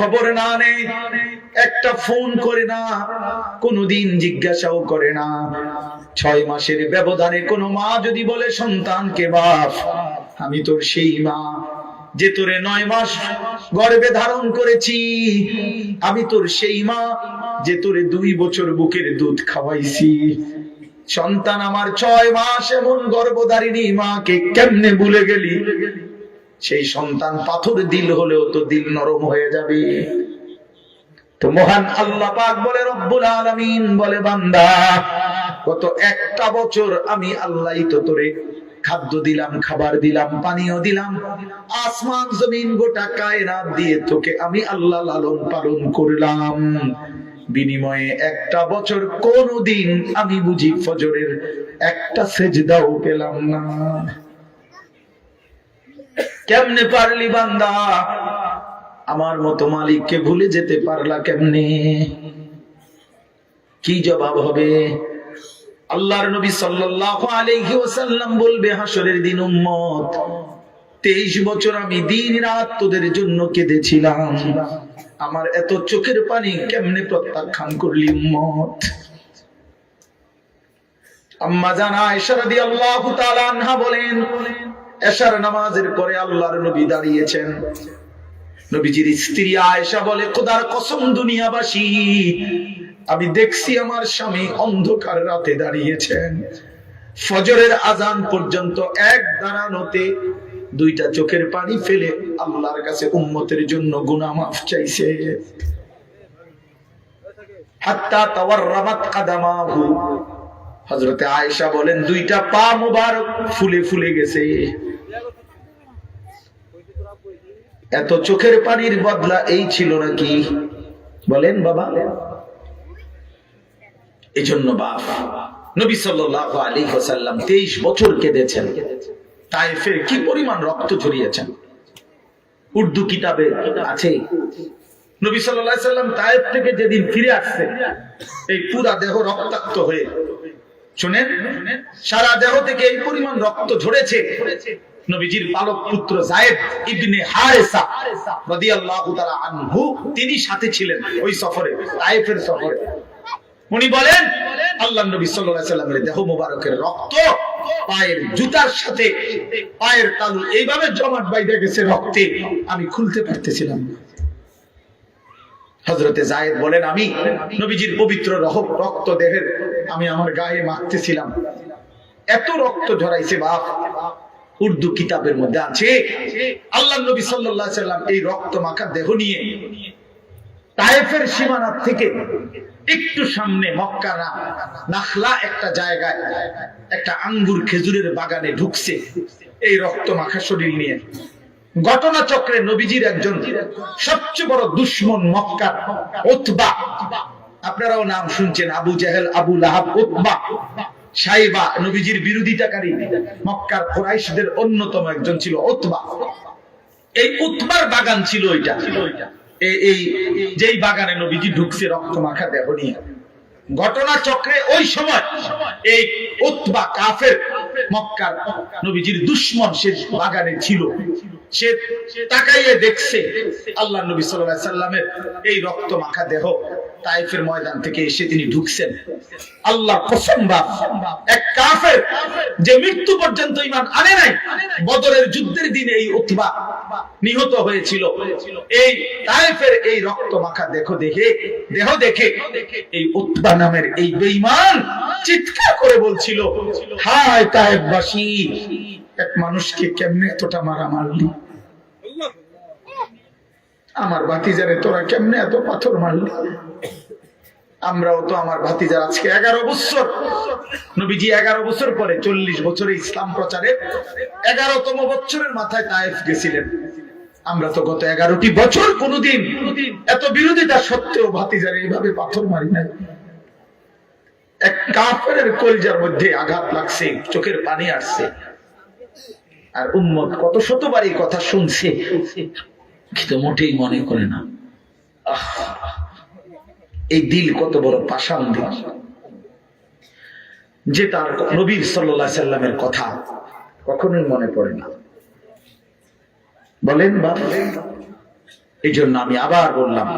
খবর না নেয় একটা ফোন করে না, কোনোদিন জিজ্ঞাসাও করে না। ছয় মাসের ব্যবধানে কোনো মা যদি বলে, সন্তানকে বাপ আমি তোর সেই মা, যে তোরে নয় মাস গর্বে ধারণ করেছি, আমি তোর সেই মা, যে তোরে দুই বছর বুকের দুধ খাওয়াইছি। সন্তান আমার ছয় মাস এমন গর্ভধারিণী, মাকে কেমনে ভুলে গেলি? সেই সন্তান পাথর দিল হলেও তো দিল নরম হয়ে যাবে। তো মহান আল্লাহ পাক বলে, রব্বুল আলামিন বলে, বান্দা, গত একটা বছর আমি আল্লাহই তো তোরে খাদ্য দিলাম, খাবার দিলাম, পানীয় দিলাম। আসমান, জমিন, গোটা কায়নাত দিয়ে তোকে আমি আল্লাহ লালন পালন করলাম। বিনিময়ে একটা বছর কোনদিন আমি বুঝি ফজরের একটা সেজদাও পেলাম না। কেমনে পারলি বান্দা? আমার মতো মালিককে ভুলে যেতে পারলা কেমনে? কি জবাব হবে? আল্লাহর নবী সাল্লাল্লাহু আলাইহি ওয়াসাল্লাম বলবে হাসরের দিন উম্মত 23 বছর আমি দিন রাত তোদের জন্য কেঁদেছিলাম। আমার এত চোখের পানি কেমনে প্রত্যাখ্যান করলি উম্মত? আম্মা জানা আয়েশা রাদিয়াল্লাহু তাআলা আনহা বলেন এশার নামাজের পরে আল্লাহর নবী দাঁড়িয়েছেন। নবীজির স্ত্রী আয়েশা বলে, খোদার কসম দুনিয়াবাসী, আমি দেখছি আমার স্বামী অন্ধকার রাতে দাঁড়িয়েছেন। ফজরের আজান পর্যন্ত এক দাঁড়ানোতে দুইটা চোখের পানি ফেলে আল্লাহর কাছে উম্মতের জন্য গুনাহ মাফ চাইছে। হাত্তা তাওয়াররামাত কাদামাহু। হযরতে আয়েশা বলেন, দুইটা পা মুবারক ফুলে ফুলে গেছে। এত চোখের পানির বদলা এই ছিল নাকি? বলেন বাবা। এই জন্য বাপ, নবী সাল্লাল্লাহু আলাইহি ওয়াসাল্লাম 23 বছর কেঁদেছেন। তাইফের কি পরিমাণ রক্ত ঝরিয়েছেন? উর্দু কিতাবে আছে। নবী সাল্লাম তাইফ থেকে যেদিন ফিরে আসছে, এই পুরা দেহ রক্তাক্ত হয়ে। শুনেন, সারা দেহ থেকে এই পরিমাণ রক্ত ঝরেছে। নবীজির পালক পুত্র জায়েদ ইবনে হারেসা রাদিয়াল্লাহু তাআলা আনহু, তিনি সাথে ছিলেন ওই সফরে, তায়েফের সফরে। উনি বলেন আল্লাহ নবী সাল্লাল্লাহু আলাইহি সাল্লামের দেহ মোবারকের রক্ত, পায়ের জুতার সাথে, পায়ের তালু এইভাবে জমাট বাইরে গেছে রক্তে, আমি খুলতে পারতেছিলাম না। হজরতে জায়েদ বলেন, আমি নবীজির পবিত্র রক্ত দেহের, আমি আমার গায়ে মাখতেছিলাম। এত রক্ত ঝরাইছে বাপ উর্দু কিতাবের মধ্যে আছে। আল্লাহ নবী আলাইহি সাল্লাম এই রক্ত মাখা দেহ নিয়ে তায়েফের সীমানা থেকে একটু সামনে মক্কা না নাখলা একটা জায়গায় একটা আঙ্গুর খেজুরের বাগানে ঢুকছে এই রক্ত মাখা শরীর নিয়ে। ঘটনা চক্রে নবীজির একজন সবচেয়ে বড় দুশ্মন মক্কার ওতবা আপনারাও নাম শুনছেন, আবু জাহেল, আবু লাহাব ওতবা সাইবা নবীজির বিরোধিতাকারী মক্কার কোরাইশদের অন্যতম একজন ছিল ওতবা এই উতবার বাগান ছিল ওইটা। এই- যেই বাগানে নবীজি ঢুকছে রক্ত মাখা দেহ নিয়ে। ঘটনা চক্রে ওই সময় এই উতবা কাফের মক্কার নবীজির দুশ্মন সে বাগানে ছিল। সে তাকাইয়ে দেখছে আল্লাহ নবী সাল্লামের এই রক্ত মাখা দেহ। তাইফের ময়দান থেকে এসে তিনি ঢুকছেন। আল্লাহ কসম বাপ। এক কাফের যে মৃত্যু পর্যন্ত ইমান আনে নাই, বদরের যুদ্ধের দিনে এই উতবা নিহত হয়েছিল। এই তাইফের এই রক্ত মাখা দেখো দেখে, দেহ দেখে, এই উতবা নামের এই বেঈমান চিৎকার করে বলছিল, হায় তাইফবাসী এক মানুষকে কেমনে এতটা মারা মারলি আমার ভাতিজারে তোরা কেমনে এত পাথর মারলি? আমরাও তো আমার ভাতিজার আজকে এগারো বছর, নবীজি এগারো বছর পরে চল্লিশ বছরে ইসলাম প্রচারে এগারোতম বছরের মাথায় তায়েফ গেছিলেন। আমরা তো গত এগারোটি বছর কোনোদিন এত বিরোধিতা সত্ত্বেও ভাতিজারে এইভাবে পাথর মারি নাই। এক কাফের কলজার মধ্যে আঘাত লাগছে, চোখের পানি আসছে। আর উম্মত কত শতবার এই কথা শুনছে। কিন্তু মোটেই মনে করে না। এই দিল কত বড় পাষাণ দিল। যে তার নবীর সাল্লাহ সাল্লামের কথা কখনোই মনে পড়ে না। বলেন বা এই জন্য আমি আবার বললাম,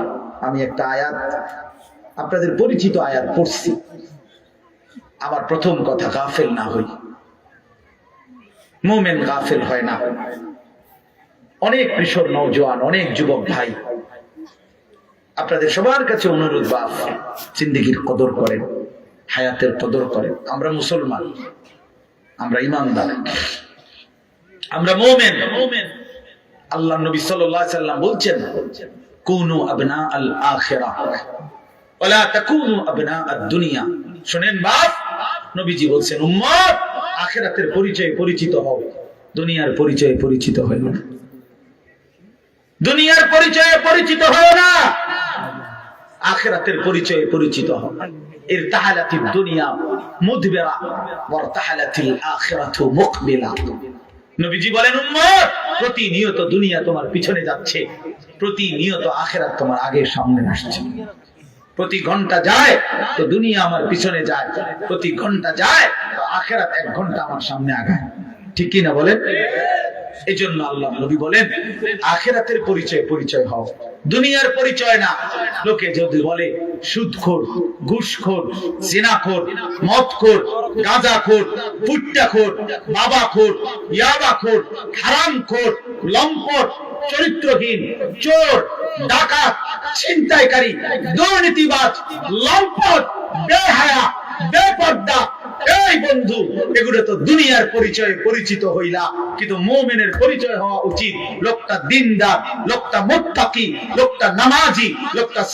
আমি একটা আয়াত, আপনাদের পরিচিত আয়াত পড়ছি। আমার প্রথম কথা, গাফেল না হই। মোমেন গাফেল হয় না। অনেক কিশোর নৌজওয়ান অনেক যুবক ভাই। আপনাদের সবার কাছে অনুরোধ, বাপ, জিন্দিগির কদর করেন, হায়াতের কদর করেন। আমরা মুসলমান, আমরা ইমানদার, আমরা মোমেন। আল্লাহ নবী সাল্লাম বলছেন, কুনু আবনা আল আখিরা, ওয়ালা তাকুনু আবনা আদ দুনিয়া। শুনেন, বাপ, নবীজি বলছেন, উম্মত, আখিরাতের পরিচয়ে পরিচিত হও, দুনিয়ার পরিচয়ে পরিচিত হও না দুনিয়ার পরিচয়ে পরিচিত হয় না। আখেরাতের পরিচয়ে পরিচিত হও। এর তাহালাতি দুনিয়া মুদবেরা, ওয়ার তাহালাতিল আখিরাতু মুকবিলা নবীজি বলেন, উম্মত, প্রতিনিয়ত দুনিয়া তোমার পিছনে যাচ্ছে। প্রতিনিয়ত আখেরাত তোমার আগে সামনে আসছে। প্রতি ঘণ্টা যায়, তো দুনিয়া আমার পিছনে যায়। প্রতি ঘণ্টা যায়, তো আখেরাত এক ঘণ্টা আমার সামনে আগায়। ঠিক কি না বলেন? এই জন্য আল্লাহ নবী বলেন, আখেরাতের পরিচয় পরিচয় হও। দুনিয়ার পরিচয় না। লোকে যদি বলে, সুদখোর, ঘুষখোর সিনাখোর মদখোর, গাঁজাখোর, পুট্টাখোর, বাবাখোর, ইয়াবাখোর, হারামখোর, লম্পট, চরিত্রহীন, চোর, ডাকাত, ছিনতাইকারী, দুর্নীতিবাজ, লম্পট, বেহায়া, বেপর্দা এই বন্ধু, এগুলো তো দুনিয়ার পরিচয়ে পরিচিত হইলা। কিন্তু পরিচয় হওয়া উচিত। লোকটা দিনদার, লোকটা মোত্তাকি, লোকটা নামাজি, লোকটা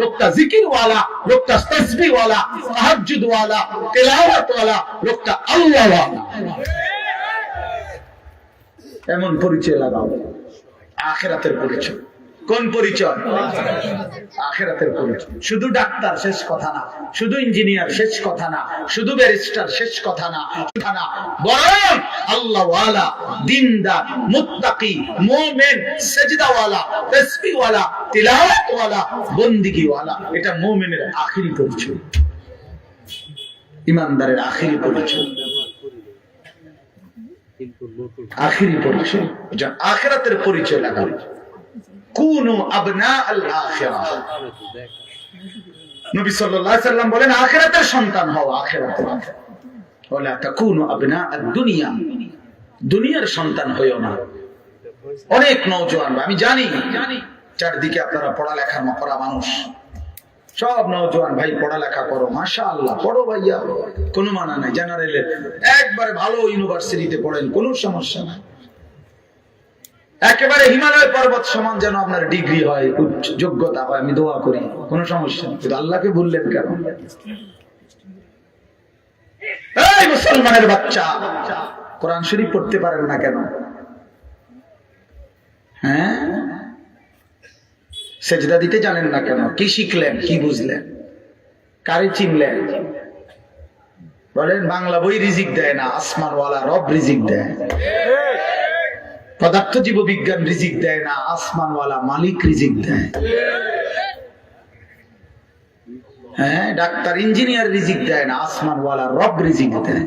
লোকটা জিকিরওয়ালা, লোকটা তসবিওয়ালা তেলাওয়াতওয়ালা, লোকটা আল্লাহওয়ালা। এমন পরিচয় লাগাও। আখেরাতের পরিচয়। কোন পরিচয়? আখেরাতের পরিচয়। শুধু ডাক্তার শেষ কথা না, শুধু ইঞ্জিনিয়ার শেষ কথা না, শুধু ব্যারিস্টার শেষ কথা না কথা না, বরং আল্লাহওয়ালা, দিনদার, মুত্তাকি, মুমিন, সেজদাওয়ালা, তাসবিহওয়ালা, তিলাওয়াতওয়ালা, বন্দিগিওয়ালা, এটা মুমিনের আখেরি পরিচয়। ইমানদারের আখেরি পরিচয়। আখেরি পরিচয়। যা আখেরাতের পরিচয় লাগাবে কুনু আবনা নবী সাল্লাল্লাহু সাল্লাম বলেন সন্তান হও আবনা দুনিয়ার সন্তান হইও না। অনেক নওজোয়ান, আমি জানি, চারদিকে আপনারা পড়ালেখার করা মানুষ। সব নওজোয়ান, ভাই, পড়ালেখা করো মাশা আল্লাহ পড়ো ভাইয়া। কোনো মানা নাই জেনারেলে একবারে ভালো ইউনিভার্সিটিতে পড়েন, কোনো সমস্যা নাই। একেবারে হিমালয় পর্বত সমান যেন আপনার ডিগ্রি হয় যোগ্যতা হয়, আমি দোয়া করি, কোনো সমস্যা নেই। কিন্তু আল্লাহকে বললেন কেন? এই মুসলমানের বাচ্চা, কোরআন শরীফ পড়তে পারেন না কেন? হ্যাঁ? সেজদা দিতে জানেন না কেন? কি শিখলেন, কি বুঝলেন? কারে চিনলেন? বলেন, বাংলা বই রিজিক দেয় না, আসমানওয়ালা রব রিজিক দেয়। পদার্থ জীব বিজ্ঞান রিজিক দেয় না, আসমানওয়ালা মালিক রিজিক দেয়। হ্যাঁ ডাক্তার, ইঞ্জিনিয়ার রিজিক দেয় না, আসমানওয়ালা রব রিজিক দেয়।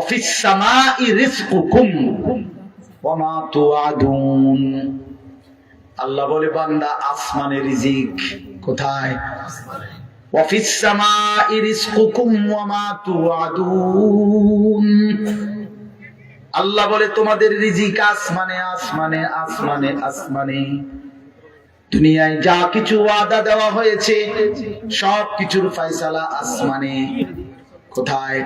অফিস সামাই রিজকুকুম, ওমা তুআদুন। আল্লাহ বলে, বান্দা, আসমানে রিজিক কোথায়? অফিস সামাই রিজকুকুম, ওমা তুআদুন। আল্লাহ বলে, তোমাদের রিজিক আসমানে আসমানে আসমানে আসমানে। দুনিয়ায় যা কিছু ওয়াদা দেওয়া হয়েছে, সব কিছুর ফয়সালা আসমানে। কোথায়?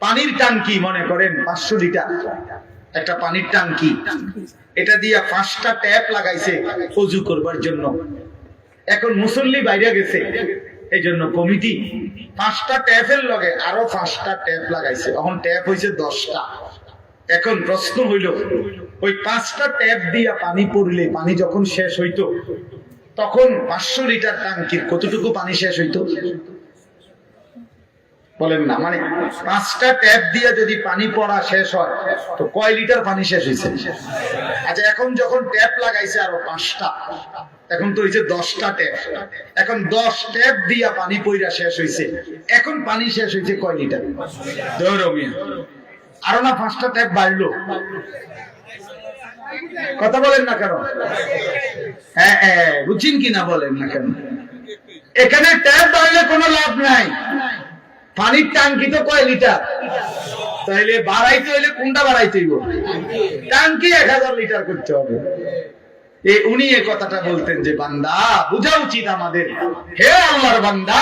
পানির টাঙ্কি মনে করেন পাঁচশো লিটার। একটা পানির টাঙ্কি এটা দিয়ে পাঁচটা ট্যাপ লাগাইছে অজু করবার জন্য। এখন মুসল্লি বাইরে গেছে। এই জন্য কমিটি পাঁচটা ট্যাপের লগে আরও পাঁচটা ট্যাপ লাগাইছে। এখন ট্যাপ হয়েছে দশটা। এখন প্রশ্ন হইল, ওই পাঁচটা ট্যাপ দিয়া পানি পড়লে পানি যখন শেষ হইতো, তখন পাঁচশো লিটার টাঙ্কির কতটুকু পানি শেষ হইতো? বলেন না মানে পাঁচটা ট্যাপ দিয়ে যদি পানি পড়া শেষ হয় তো কয় লিটার পানি শেষ হয়েছে? আচ্ছা এখন যখন ট্যাপ লাগাইছে আরও পাঁচটা এখন তো হয়েছে দশটা ট্যাপ। এখন দশ ট্যাপ দিয়া পানি পইরা শেষ হয়েছে এখন পানি শেষ হয়েছে কয় লিটার? ধরো মিয়া। আরও না পাঁচটা ট্যাপ বাড়লো? কথা বলেন না কেন? হ্যাঁ হ্যাঁ বুঝছেন কি না বলেন না কেন? এখানে ট্যাপ বাড়লে কোনো লাভ নাই। পানির টাঙ্কি তো কয় লিটার? তাইলে বাড়াইতে হইলে কোনটা বাড়াইতে হইব? টাঙ্কি এক হাজার লিটার করতে হবে। এ উনি এ কথাটা বলতেন যে, বান্দা, বোঝা উচিত আমাদের। হে আল্লাহর বান্দা,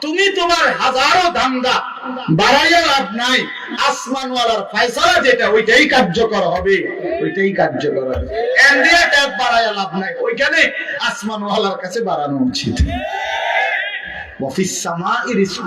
তুমি তোমার হাজারো ধান্দা বাড়াইয়া লাভ নাই। আসমানওয়ালার ফয়সালা যেটা, ওইটাই কার্যকর হবে। ওইটাই কার্যকর হবে। এন্ডিয়া ট্যাপ বাড়াইয়া লাভ নাই। ওইখানে আসমানওয়ালার কাছে বাড়ানো উচিত। অফিস সামা রিস্ক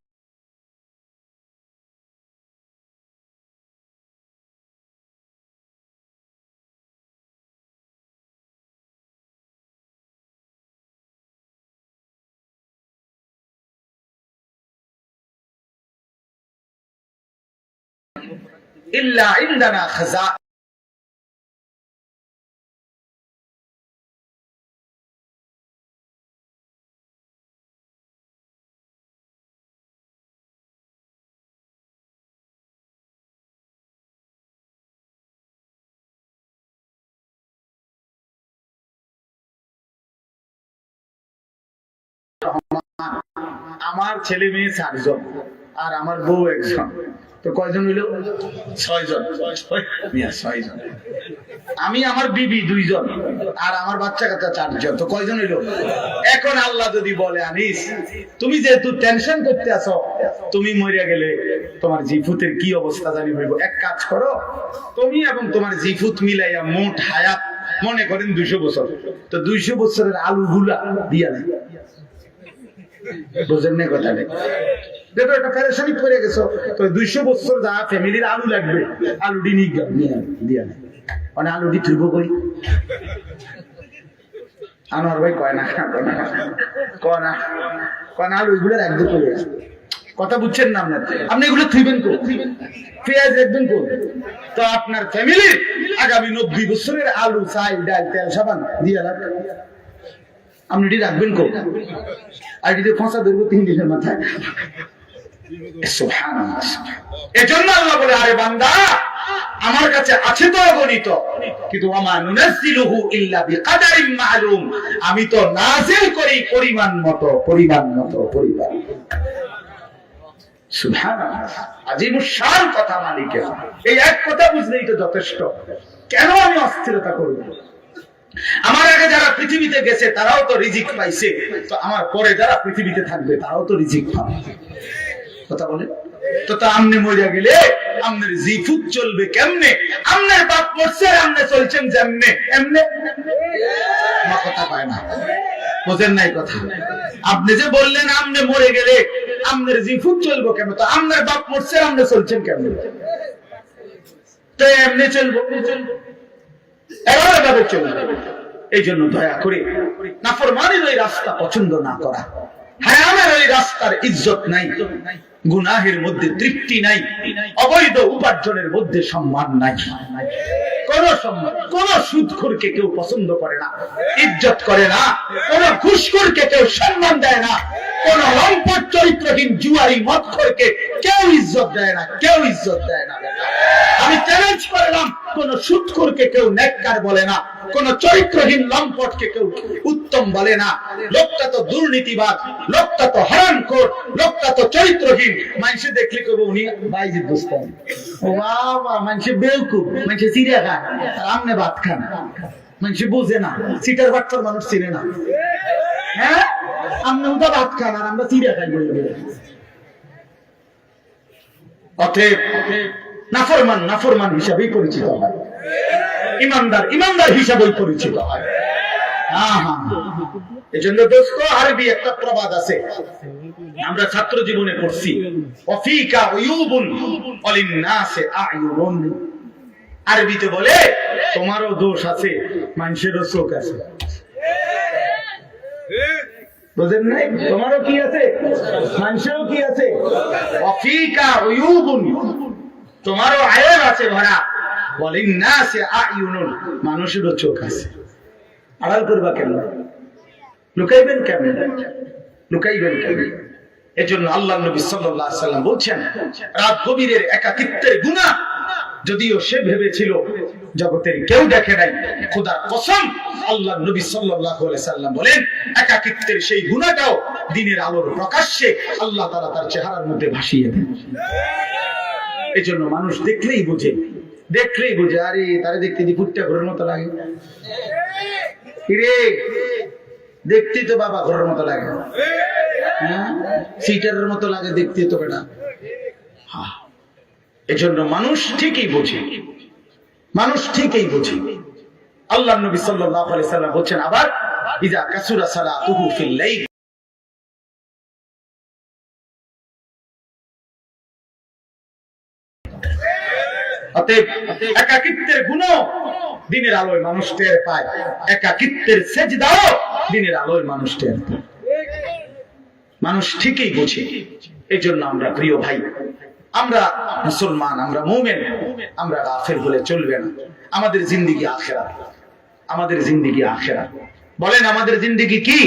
ইল্লা ইনদানা খাজা। আমার ছেলে মেয়ে চারজন আর আমার বউ একজন। তো কয়জন হইল ছয়জন। ছয়জন। আমি আমার বিবি দুইজন আর আমার বাচ্চা কাচ্চা চারজন। তো কয়জন হইল? এখন আল্লাহ যদি বলে আনিস তুমি যেহেতু টেনশন করতে আছো তুমি মরিয়া গেলে তোমার জিফুতের কি অবস্থা জানি হইব এক কাজ করো তুমি এবং তোমার জিফুত মিলাইয়া মোট হায়াত মনে করেন দুইশো বছর। তো দুইশো বছরের আলু গুলা দিয়া নেই বুঝেন না কথাটা? দেখো, একটা ফেরেশানি পড়ে গেছো। তো দুইশো বছর যা ফ্যামিলির আলু লাগবে আলুটি নিয়ে দিয়া মানে আলুটি তুইব কই? আনোয়ার ভাই কয় না কয় না কয় না আলু এগুলো রাখবে করে কথা বুঝছেন না আপনার? আপনি এগুলো থুইবেন কো পেঁয়াজ রাখবেন কো তো আপনার ফ্যামিলি আগামী নব্বই বছরের আলু, চাল, ডাল, তেল, সাবান দিয়ে রাখ আপনি এটি রাখবেন কো আর এটি ফাঁসা ধরবো তিন দিনের মাথায়। আমা তো নাজিল করি পরিমাণ মতো পরিমাণ মতো, পরিমাণ শান কথা মালিকের। এই এক কথা বুঝলেই তো যথেষ্ট। কেন আমি অস্থিরতা করব? আমার আগে যারা পৃথিবীতে গেছে, তারাও তো রিজিক পাইছে। তো আমার পরে যারা পৃথিবীতে থাকবে, তারাও তো রিজিক পাবে। কথা বলে তো তা আমনে মরিয়া গেলে, আমনের জিফুত চলবে কেমনে? আমনের বাপ মরছে আর আমনে চলছেন যেমনে। এমনে? আমার কথা পায় না। বোঝেন নাই কথা। আপনি যে বললেন আমনে মরে গেলে, আমনের জিফুত চলবো কেন তো আমনের বাপ মরছে আর আমনে চলছেন কেমনে? তো এমনি চলবো? এভাবে ভাবে চলবে। এই জন্য দয়া করে নাফরমানের ওই রাস্তা পছন্দ না করা। হায়ামের ওই রাস্তার ইজ্জত নাই। গুনাহের মধ্যে তৃপ্তি নাই, অবৈধ উপার্জনের মধ্যে সম্মান নাই। কোন সম্মান, কোন সুদখোরকে কেউ পছন্দ করে না, ইজ্জত করে না, কোন ঘুষখোরকে কেউ সম্মান দেয় না, কোন লম্পট চরিত্রহীন জুয়ারি মদখোরকে কেউ ইজ্জত দেয় না, কেউ ইজ্জত দেয় না। আমি চ্যালেঞ্জ করলাম, কোন সুৎখোরকে কেউ নেককার বলে না কোন চরিত্রহীন লম্পটকে কেউ উত্তম বলে না। লোকটা তো দুর্নীতিবাদ লোকটা তো হারানখোর লোকটা তো চরিত্রহীন। মানুষে দেখলে কেবো উনি বুঝতাম ও বাবা মানুষে বেউকুব মানুষে সিরিয়া খায় আর আমনে ভাত খান। মানুষে বুঝে না, সিটার বাট্টার মানুষ চিনে না। হ্যাঁ? আমনে উদা ভাত খান আর আমরা সিরিয়া খাই বলবে অতএব, নাফরমান নাফরমান হিসাবেই পরিচিত হয়। ইমানদার ইমানদার হিসাবেই পরিচিত। হয় আরবিতে বলে, তোমারও দোষ আছে, মানুষেরও চোখ আছে। বুঝেন নাই? তোমারও কি আছে? মানুষেরও কি আছে? অফিকা উয়ুবুন। তোমারও আয়ের আছে ভরা বলেন না মানুষেরও চোখ আছে। আড়াল করবা কেন? লুকাইবেন লুকাইবেন এজন্য আল্লাহ নবী সাল্লাম বলছেন, রাত একাকিত্বের গুনাহ যদিও সে ভেবেছিল, জগতের কেউ দেখে নাই, খোদার কসম, আল্লাহ নবী সাল্লাম বলেন, একাকিত্বের সেই গুনাহটাও দিনের আলোর প্রকাশ্যে আল্লাহ তাআলা তার চেহারার মধ্যে ভাসিয়ে দেন। এই জন্য মানুষ দেখলেই বোঝে দেখলেই বুঝে, আরে তারে দেখতে দি ফুটটা ঘরের মতো লাগে। রে দেখতে তো বাবা ঘরের মতো লাগে। হ্যাঁ? সিটারের মতো লাগে দেখতে তো বেটা। এজন্য মানুষ ঠিকই বোঝে। মানুষ ঠিকই বোঝে। আল্লাহ নবী সাল্লাল্লাহু আলাইহি সাল্লাম বলছেন, আবার, ইজা কাসুরা সালাতুহু ফিল লাইল। দিনের আলোয় মানুষ টের পায়। একাকিত্বের সেজদাও দিনের আলোয় মানুষ টের মানুষ ঠিকই বোঝে। এই জন্য আমরা প্রিয় ভাই, আমরা মুসলমান, আমরা মৌমেন, আমরা গাফেল হলে চলবে না। আমাদের জিন্দিগি আখেরা আমাদের জিন্দিগি আখেরা বলেন, আমাদের জিন্দিগি কি?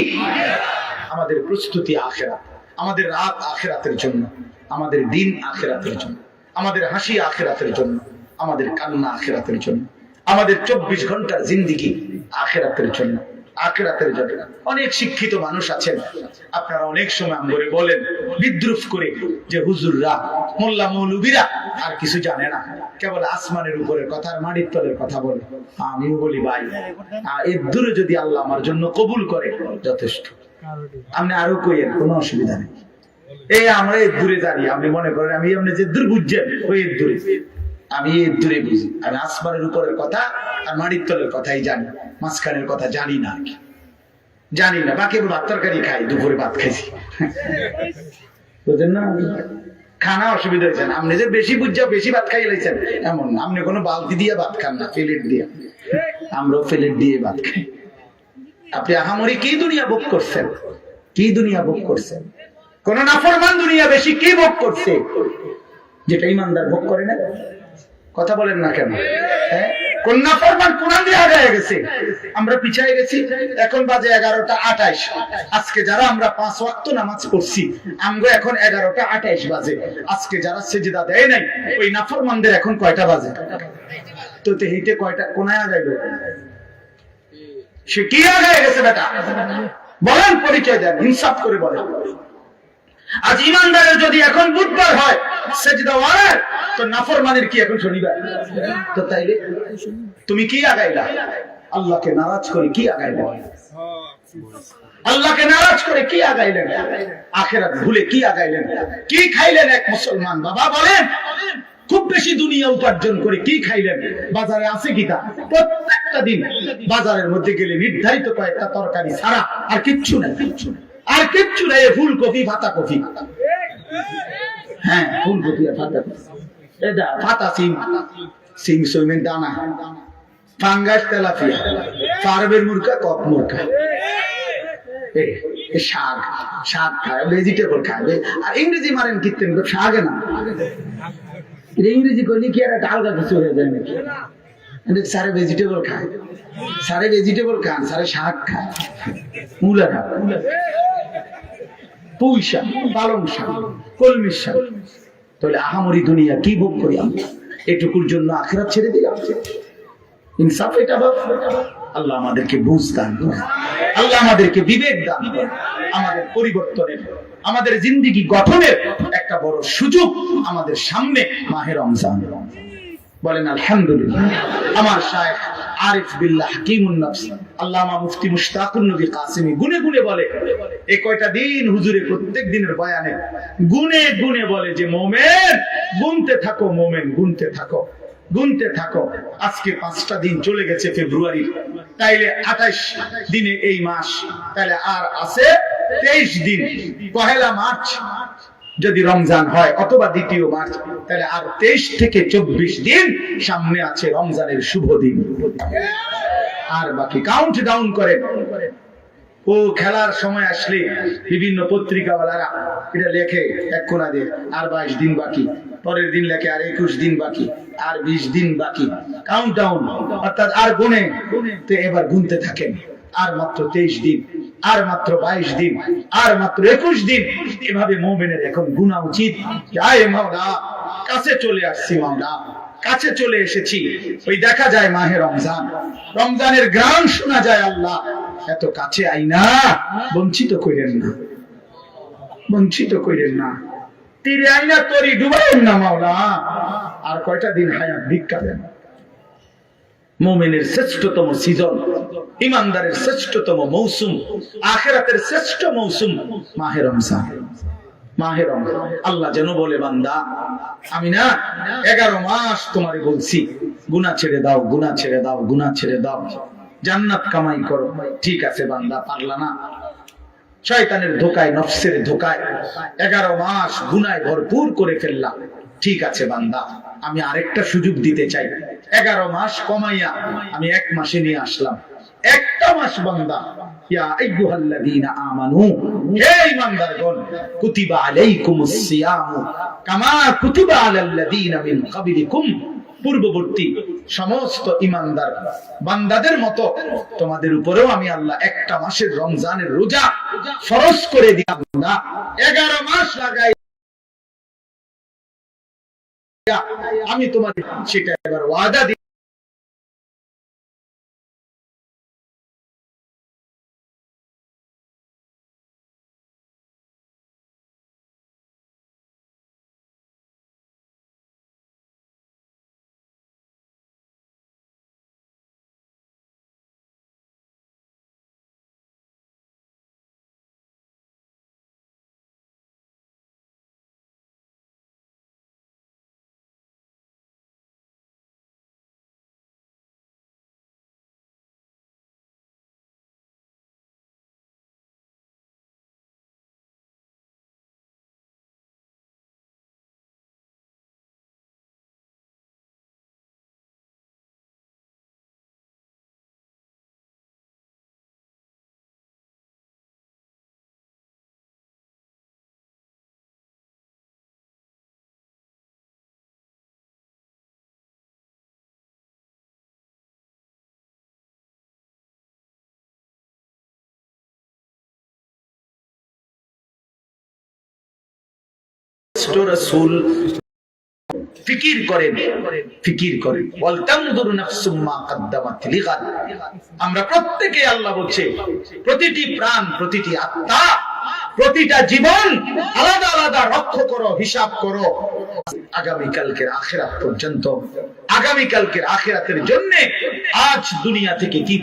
আমাদের প্রস্তুতি আখেরা আমাদের রাত আখেরাতের জন্য। আমাদের দিন আখেরাতের জন্য। আমাদের হাসি আখেরাতের জন্য। আমাদের কান্না আখেরাতের জন্য। আমাদের চব্বিশ ঘণ্টার জিন্দিগি আখেরাতের জন্য। আখেরাতের জন্য। অনেক শিক্ষিত মানুষ আছেন। আপনারা অনেক সময় আমরে বলেন বিদ্রুপ করে যে হুজুররা মোল্লা মৌলবীরা আর কিছু জানে না। কেবল আসমানের উপরের কথা আর মাটির তলের কথা বলে। আমিও বলি ভাই আহ, এর দূরে যদি আল্লাহ আমার জন্য কবুল করে যথেষ্ট। আপনি আরও কইেন কোনো অসুবিধা নেই। এই আমরা এর দূরে দাঁড়িয়ে আপনি মনে করেন আমি আপনি যে দূর বুঝছেন ওই এর দূরে। আমি দূরে বুঝি। আমি আসমানের উপরের কথা আর মাটির তলের কথাই জানি। মাঝখানের কথা জানি না আর জানি না। বাকি ভাত তরকারি খাই, দুপুরে ভাত খাইছি। বুঝলেন খানা অসুবিধা হয়েছে আপনি যে বেশি বুঝা বেশি ভাত খাই লাইছেন, এমন। আপনি কোনো বালতি দিয়ে ভাত খান না, প্লেট দিয়ে। আমরাও প্লেট দিয়ে ভাত খাই। আপনি আহামরি কি দুনিয়া ভোগ করছেন? কি দুনিয়া ভোগ করছেন? কোন নাফরমান দুনিয়া বেশি কি ভোগ করছে? যেটা ইমানদার ভোগ করে না। কথা বলেন না কেন? হ্যাঁ? কোন নাফরমান কোরআন দিয়ে আগায় গেছে। আমরা গেছি। এখন বাজে এগারোটা আঠাইশ। আজকে যারা আমরা পাঁচ ওয়াক্ত নামাজ পড়ছি এখন এগারোটা আঠাইশ বাজে। আজকে যারা দেয় নাই, ওই নাফরমানদের এখন কয়টা বাজে? তো তেহিতে কয়টা, কোনায় আগাইল সে কি আগায় গেছে বেটা? বলেন পরিচয় দেন, ইনসাফ করে বলেন। আজ ইমানদারের যদি এখন বুধবার হয়, সেজদা ওয়ার তো নাফরমানের কি এখন শনিবার? তো তাইলে তুমি কি আগাইলা? আল্লাহকে নারাজ করে কি আগাইলা? আল্লাহকে নারাজ করে কি আগাইলেন? আখেরাত ভুলে কি আগাইলেন? কি খাইলেন এক মুসলমান? বাবা বলেন, খুব বেশি দুনিয়া উপার্জন করে কি খাইলেন? বাজারে আছে কি তা? প্রত্যেকটা দিন বাজারের মধ্যে গেলে নির্ধারিত কয়েকটা তরকারি ছাড়া আর কিচ্ছু নাই কিচ্ছু নাই। আর কিচ্ছু নাই ফুলকপি ভাতা কপি হ্যাঁ ফুলকপি আর ভাতা কপি এটা ভাতা সিম। সিম সইমের দানা। Fungus tilapia. কক মুরগা এ, এ শাক শাক খায় ভেজিটেবল খায়। আর ইংরেজি মারেন কীর্তেন শাকে না। ইংরেজি করলে কি একটা আলগা কিছু হয়ে যায় নাকি? সারে ভেজিটেবল খায়। সারে ভেজিটেবল খান সারে শাক খায়। মূলা খায়। পালং শাক কলমির শাক। তাহলে আহামরি দুনিয়া কি ভোগ করি এটুকুর জন্য ছেড়ে দিলাম ইনসাফ এটা বাপ আল্লাহ আমাদেরকে বুঝ দান আল্লাহ আমাদেরকে বিবেক দান আমাদের পরিবর্তনের, আমাদের জিন্দিগি গঠনের একটা বড় সুযোগ আমাদের সামনে মাহের রমজান। বলেন, আলহামদুলিল্লাহ। আমার শায়েখ আরিফ বিল্লাহ, হাকিমুন নফস। আল্লামা মুফতি মুশতাকুন নবী গুনে গুনে বলে, এই কয়টা দিন হুজুরে প্রত্যেক দিনের বয়ানে গুনে গুনে বলে যে, মোমেন, গুনতে থাকো, মোমেন, গুনতে থাকো গুনতে থাকো। আজকে পাঁচটা দিন চলে গেছে ফেব্রুয়ারি, তাইলে আঠাইশ দিনে এই মাস তাহলে আর আছে তেইশ দিন, পহেলা মার্চ যদি রমজান হয় অথবা দ্বিতীয় মার্চ তাহলে আর তেইশ থেকে চব্বিশ দিন সামনে আছে রমজানের শুভ দিন। আর বাকি কাউন্ট ডাউন করেন। ও খেলার সময় আসলে বিভিন্ন পত্রিকাওয়ালারা এটা লেখে এক কোনা দিয়ে, আর বাইশ দিন বাকি, পরের দিন লেখে আর একুশ দিন বাকি, আর বিশ দিন বাকি। কাউন্ট ডাউন অর্থাৎ আর গুনে, তো এবার গুনতে থাকেন, আর মাত্র তেইশ দিন। আর মাত্র বাইশ দিন, আর মাত্র একুশ দিন এভাবে মোমেনের এখন গুণা উচিত। কাছে চলে আসছি মাওলা, কাছে চলে এসেছি। ওই দেখা যায় মাহে রমজান। রমজানের গ্রাম শোনা যায় আল্লাহ। এত কাছে আই না, বঞ্চিত কইলেন না। বঞ্চিত কইলেন না। তীরে আইনা তরি ডুবাইন না মাওলা। আর কয়টা দিন হায়াত ভিক্ষা দেন? মোমেনের শ্রেষ্ঠতম সিজন ইমানদারের শ্রেষ্ঠতম মৌসুম, আখেরাতের শ্রেষ্ঠ মৌসুম মাহে রমজান। মাহে রমজান। আল্লাহ যেন বলে, বান্দা, আমি না এগারো মাস তোমারে বলছি গুনা ছেড়ে দাও গুনা ছেড়ে দাও গুনা ছেড়ে দাও। জান্নাত কামাই করো। ঠিক আছে, বান্দা, পারলা না। শয়তানের ধোকায়, নফসের ধোকায় এগারো মাস গুনায় ভরপুর করে ফেললাম। ঠিক আছে, বান্দা। আমি আরেকটা সুযোগ দিতে চাই। এগারো মাস কমাইয়া আমি এক মাসে নিয়ে আসলাম। একটা মাস বান্দা। পূর্ববর্তী সমস্ত ইমানদার বান্দাদের মতো তোমাদের উপরেও আমি আল্লাহ একটা মাসের রমজানের রোজা ফরজ করে দিলাম। না এগারো মাস লাগাই আমি তোমাকে সেটা এবার ওয়াদা দিই রসুল ফিকির করেন ফিকির করেন। ওয়ালতানজুর নাফসুম মা কদ্দামাত লিগাদ। আমরা প্রত্যেকে আল্লাহ বলছে, প্রতিটি প্রাণ, প্রতিটি আত্মা, প্রতিটা জীবন আলাদা আলাদা রক্ষ করো, হিসাব করো। আগামী কালকের আখেরাত পর্যন্ত আগামী কালকের আখেরাতের জন্য আজ দুনিয়া থেকে কি